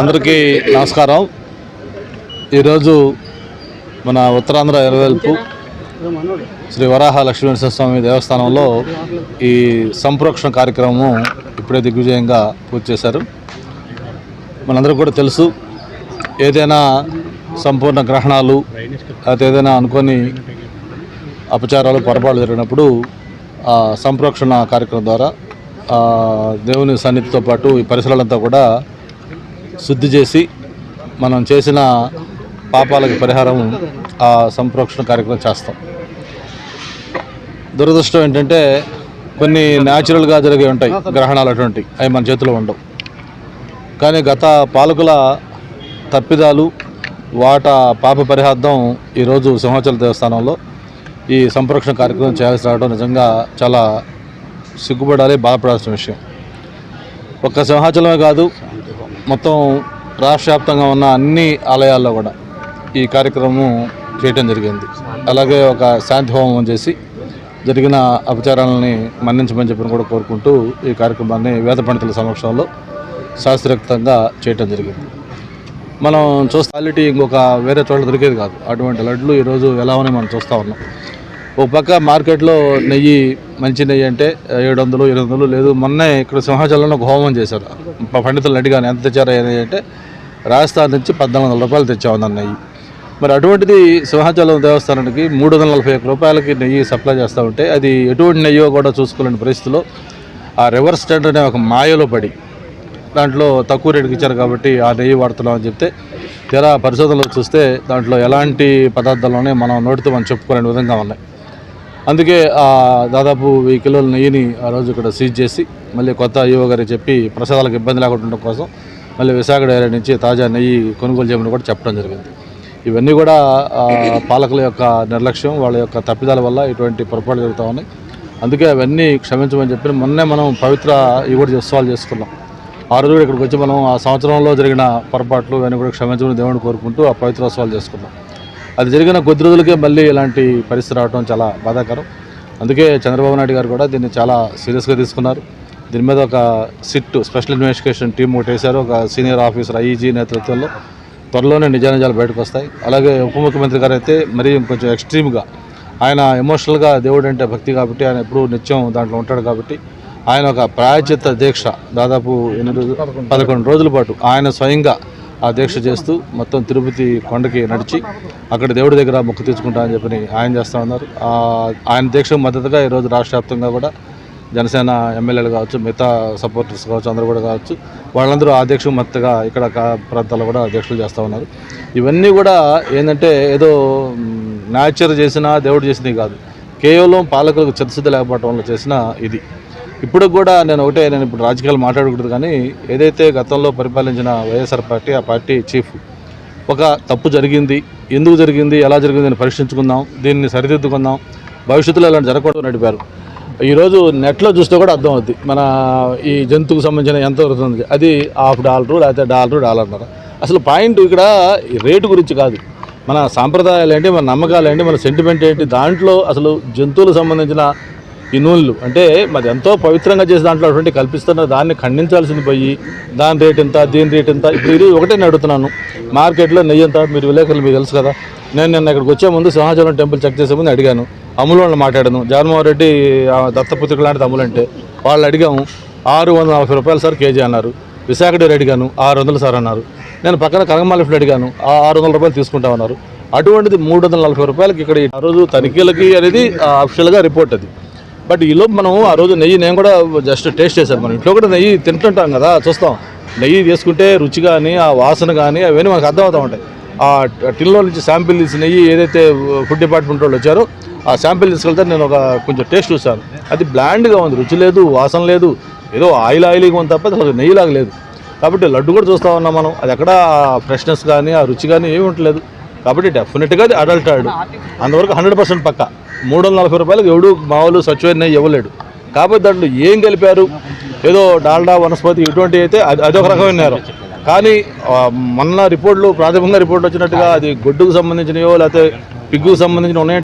అందరికీ నమస్కారం. ఈరోజు మన ఉత్తరాంధ్ర ఎరవేల్పు శ్రీ వరాహ లక్ష్మీనరసింహ స్వామి దేవస్థానంలో ఈ సంప్రోక్షణ కార్యక్రమం ఇప్పుడే దిగ్విజయంగా పూర్తి చేశారు. మనందరికీ కూడా తెలుసు ఏదైనా సంపూర్ణ గ్రహణాలు లేకపోతే ఏదైనా అనుకోని అపచారాలు పొరపాట్లు జరిగినప్పుడు ఆ సంప్రోక్షణ కార్యక్రమం ద్వారా దేవుని సన్నిధితో పాటు ఈ పరిసరాలంతా కూడా శుద్ధి చేసి మనం చేసిన పాపాలకు పరిహారం ఆ సంప్రోక్షణ కార్యక్రమం చేస్తాం. దురదృష్టం ఏంటంటే కొన్ని న్యాచురల్గా జరిగే ఉంటాయి గ్రహణాలు అటువంటివి. అవి మన చేతిలో ఉండవు. కానీ గత పాలకుల తప్పిదాలు వాట పాప పరిహార్థం ఈరోజు సింహాచల దేవస్థానంలో ఈ సంప్రోక్షణ కార్యక్రమం చేయాల్సి రావడం నిజంగా చాలా సిగ్గుపడాలి బాధపడాల్సిన విషయం. ఒక్క సింహాచలమే కాదు మొత్తం రాష్ట్ర వ్యాప్తంగా ఉన్న అన్ని ఆలయాల్లో కూడా ఈ కార్యక్రమం చేయటం జరిగింది. అలాగే ఒక శాంతి హోమం చేసి జరిగిన అపచారాలని మన్నించమని చెప్పని కూడా కోరుకుంటూ ఈ కార్యక్రమాన్ని వేద పండితుల సమక్షంలో శాస్త్రయుక్తంగా చేయటం జరిగింది. మనం చూస్తే క్వాలిటీ ఇంకొక వేరే చోట్ల దొరికేది కాదు. అటువంటి లడ్లు ఈరోజు ఎలా ఉన్నాయి మనం చూస్తూ ఉన్నాం. ఒక పక్క మార్కెట్లో నెయ్యి మంచి నెయ్యి అంటే ఏడు వందలు ఎనిమిది వందలు లేదు. మొన్నే ఇక్కడ సింహాచలంలో ఒక హోమం చేశారు. పండితులు పండితులను అడిగాను ఎంత తెచ్చారో ఏది అంటే రాజస్థాన్ నుంచి పద్నాలుగు వందల రూపాయలు తెచ్చామన్నారు నెయ్యి. మరి అటువంటిది సింహాచలం దేవస్థానానికి మూడు వందల నలభై ఒక్క రూపాయలకి నెయ్యి సప్లై చేస్తూ ఉంటే అది ఎటువంటి నెయ్యో కూడా చూసుకోలేని పరిస్థితిలో ఆ రివర్స్ టెండర్ అనే ఒక మాయలో పడి దాంట్లో తక్కువ రేటుకి ఇచ్చారు కాబట్టి ఆ నెయ్యి వాడుతున్నాం అని చెప్తే తీరా పరిశోధనలో చూస్తే దాంట్లో ఎలాంటి పదార్థాలు మనం నోటితో మనం చెప్పుకోలేని విధంగా ఉన్నాయి. అందుకే ఆ దాదాపు వెయ్యి కిలోల నెయ్యిని ఆ రోజు ఇక్కడ సీజ్ చేసి మళ్ళీ కొత్త ఈవో గారికి చెప్పి ప్రసాదాలకు ఇబ్బంది లేకుండా కోసం మళ్ళీ విశాఖ డైరీ నుంచి తాజా నెయ్యి కొనుగోలు చేయమని కూడా చెప్పడం జరిగింది. ఇవన్నీ కూడా పాలకుల యొక్క నిర్లక్ష్యం వాళ్ళ యొక్క తప్పిదాల వల్ల ఇటువంటి పొరపాట్లు జరుగుతూ ఉన్నాయి. అందుకే అవన్నీ క్షమించమని చెప్పి మొన్నే మనం పవిత్ర ఇవి కూడా ఉత్సవాలు చేసుకున్నాం ఆ రోజు కూడా ఇక్కడికి వచ్చి మనం ఆ సంవత్సరంలో జరిగిన పొరపాట్లు ఇవన్నీ కూడా క్షమించమని దేవుడిని కోరుకుంటూ ఆ పవిత్రోత్సవాలు చేసుకున్నాం. అది జరిగిన కొద్ది రోజులకే మళ్ళీ ఇలాంటి పరిస్థితి రావడం చాలా బాధాకరం. అందుకే చంద్రబాబు నాయుడు గారు కూడా దీన్ని చాలా సీరియస్గా తీసుకున్నారు. దీని మీద ఒక సిట్ స్పెషల్ ఇన్వెస్టిగేషన్ టీం ఒకటి వేశారు. ఒక సీనియర్ ఆఫీసర్ ఐఈజీ నేతృత్వంలో త్వరలోనే నిజానిజాలు బయటకు వస్తాయి. అలాగే ఉప ముఖ్యమంత్రి గారు అయితే మరీ కొంచెం ఎక్స్ట్రీమ్గా ఆయన ఎమోషనల్గా దేవుడు అంటే భక్తి కాబట్టి ఆయన ఎప్పుడూ నిత్యం దాంట్లో ఉంటాడు కాబట్టి ఆయన ఒక ప్రాయచిత్త దీక్ష దాదాపు ఎనిమిది రోజులు పదకొండు రోజుల పాటు ఆయన స్వయంగా ఆ దీక్ష చేస్తూ మొత్తం తిరుపతి కొండకి నడిచి అక్కడ దేవుడి దగ్గర మొక్కు తీసుకుంటా అని చెప్పి ఆయన చేస్తూ ఉన్నారు. ఆయన దీక్షకు మద్దతుగా ఈరోజు రాష్ట్ర వ్యాప్తంగా కూడా జనసేన ఎమ్మెల్యేలు కావచ్చు మిగతా సపోర్టర్స్ కావచ్చు అందరూ కూడా కావచ్చు వాళ్ళందరూ ఆ దీక్షకు మద్దతుగా ఇక్కడ కా- ప్రాంతాల్లో కూడా దీక్షలు చేస్తూ ఉన్నారు. ఇవన్నీ కూడా ఏంటంటే ఏదో న్యాచర్ చేసినా దేవుడు చేసినవి కాదు. కేవలం పాలకులకు చిత్తశుద్ధి లేకపోవడం వల్ల చేసిన ఇది. ఇప్పుడు కూడా నేను ఒకటే నేను ఇప్పుడు రాజకీయాలు మాట్లాడకూడదు కానీ ఏదైతే గతంలో పరిపాలించిన వైఎస్ఆర్ పార్టీ ఆ పార్టీ చీఫ్ ఒక తప్పు జరిగింది. ఎందుకు జరిగింది? ఎలా జరిగింది? అని పరీక్షించుకుందాం. దీన్ని సరిదిద్దుకుందాం. భవిష్యత్తులో ఇలాంటి జరగకూడదు నడిపారు ఈరోజు నెట్లో చూస్తే కూడా అర్థం అవుద్ది. మన ఈ జంతువుకు సంబంధించిన ఎంత అవుతుంది అది హాఫ్ డాలరు లేకపోతే డాలరు డాలర్న్నర అసలు పాయింట్ ఇక్కడ రేటు గురించి కాదు. మన సాంప్రదాయాలు ఏంటి? మన నమ్మకాలు ఏంటి? మన సెంటిమెంట్ ఏంటి? దాంట్లో అసలు జంతువులకు సంబంధించిన ఈ నూనెలు అంటే మరి ఎంతో పవిత్రంగా చేసే దాంట్లో అటువంటి కల్పిస్తున్న దాన్ని ఖండించాల్సింది పోయి దాని రేట్ ఎంత దీని రేట్ ఎంత ఇప్పుడు ఇది ఒకటే నేను అడుగుతున్నాను. మార్కెట్లో నెయ్యి ఎంత మీరు విలేకరులు మీకు తెలుసు కదా. నేను నిన్న ఇక్కడికి వచ్చే ముందు సింహాచలం టెంపుల్ చెక్ చేసే ముందు అడిగాను. అమ్ములు వాళ్ళని మాట్లాడాను. జగన్మోహన్ రెడ్డి దత్తపుత్రిక లాంటిది అమ్ములు అంటే వాళ్ళు అడిగాము. ఆరు వందల నలభై రూపాయలు సార్ కేజీ అన్నారు. విశాఖ డేరు అడిగాను. ఆరు వందలు సార్ అన్నారు. నేను పక్కన కనకమాలిఫ్ట్ అడిగాను. ఆరు వందల రూపాయలు తీసుకుంటామన్నారు. అటువంటిది మూడు వందల నలభై రూపాయలకి ఇక్కడ ఆ రోజు తనిఖీలకి అనేది అఫిషియల్గా రిపోర్ట్ అది. బట్ ఈలోపు మనం ఆ రోజు నెయ్యి నేను కూడా జస్ట్ టేస్ట్ చేశాను. మనం ఇంట్లో కూడా నెయ్యి తింటుంటాం కదా చూస్తాం. నెయ్యి తీసుకుంటే రుచి కానీ ఆ వాసన కానీ అవన్నీ మనకు అర్థమవుతూ ఉంటాయి. ఆ టిన్లో నుంచి శాంపిల్ తీసి నెయ్యి ఏదైతే ఫుడ్ డిపార్ట్మెంట్ వాళ్ళు వచ్చారో ఆ శాంపిల్ తీసుకెళ్తే నేను ఒక కొంచెం టేస్ట్ చూశాను. అది బ్లాండ్గా ఉంది రుచి లేదు వాసన లేదు ఏదో ఆయిల్ ఆయిల్గా ఉంది తప్ప అసలు నెయ్యిలాగా లేదు. కాబట్టి లడ్డు కూడా చూస్తూ ఉన్నాం మనం. అది ఎక్కడ ఫ్రెష్నెస్ కానీ ఆ రుచి కానీ ఏమి ఉండలేదు కాబట్టి డెఫినెట్గా అది అడల్టాడు అంతవరకు హండ్రెడ్ పర్సెంట్ పక్క. మూడు వందల నలభై రూపాయలకు ఎవడు మామూలు స్వచ్ఛమైన ఇవ్వలేడు. కాబట్టి దాంట్లో ఏం కలిపారు ఏదో డాల్డా వనస్పతి ఇటువంటి అయితే అది అదొక రకమైన నేరం. కానీ మొన్న రిపోర్ట్లు ప్రాథమికంగా రిపోర్ట్లు వచ్చినట్టుగా అది గొడ్డుకు సంబంధించినయో లేకపోతే పిగ్గుకు సంబంధించిన ఉన్నాయి